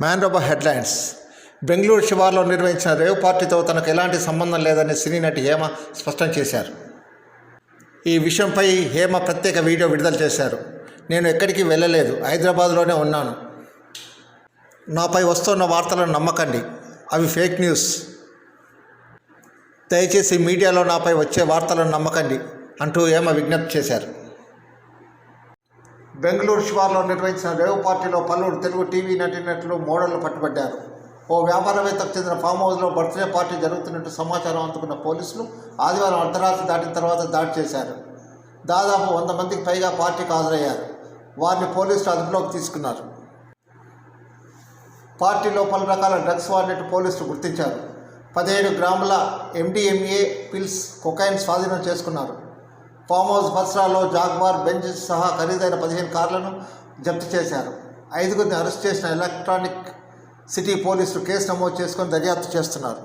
మ్యాన్రోబా headlines Bengaluru శివార్లో నిర్వహించిన rave పార్టీతో తనకు ఎలాంటి సంబంధం లేదని సినీ నటి హేమ స్పష్టం చేశారు. ఈ విషయంపై హేమ ప్రత్యేక వీడియో విడుదల చేశారు. నేను ఎక్కడికి వెళ్ళలేదు హైదరాబాద్లోనే ఉన్నాను. నాపై వస్తున్న వార్తలను నమ్మకండి. అవి ఫేక్ న్యూస్. దయచేసి మీడియాలో నాపై వచ్చే వార్తలను నమ్మకండి అంటూ హేమ విజ్ఞప్తి చేశారు. బెంగళూరు శివార్లో నిర్వహించిన రేవ్ పార్టీలో పలువురు తెలుగు టీవీ నటినట్లు మోడళ్ళు పట్టుబడ్డారు. ఓ వ్యాపారవేత్తకు చెందిన ఫామ్ హౌస్లో బర్త్డే పార్టీ జరుగుతున్నట్టు సమాచారం అందుకున్న పోలీసులు ఆదివారం అర్ధరాత్రి దాటిన తర్వాత దాడి చేశారు. దాదాపు వంద మందికి పైగా పార్టీకి హాజరయ్యారు. వారిని పోలీసులు అదుపులోకి తీసుకున్నారు. పార్టీలో పలు రకాల డ్రగ్స్ వాడినట్టు పోలీసులు గుర్తించారు. పదిహేడు గ్రాముల ఎండిఎంఏ పిల్స్ కొకైన్ స్వాధీనం చేసుకున్నారు. ఫామ్ హౌస్ బస్రాలో జాగ్వార్ బెంచ్ సహా ఖరీదైన పదిహేను కార్లను జప్తు చేశారు. ఐదుగురిని అరెస్ట్ చేసిన ఎలక్ట్రానిక్ సిటీ పోలీసులు కేసు నమోదు చేసుకొని దర్యాప్తు చేస్తున్నారు.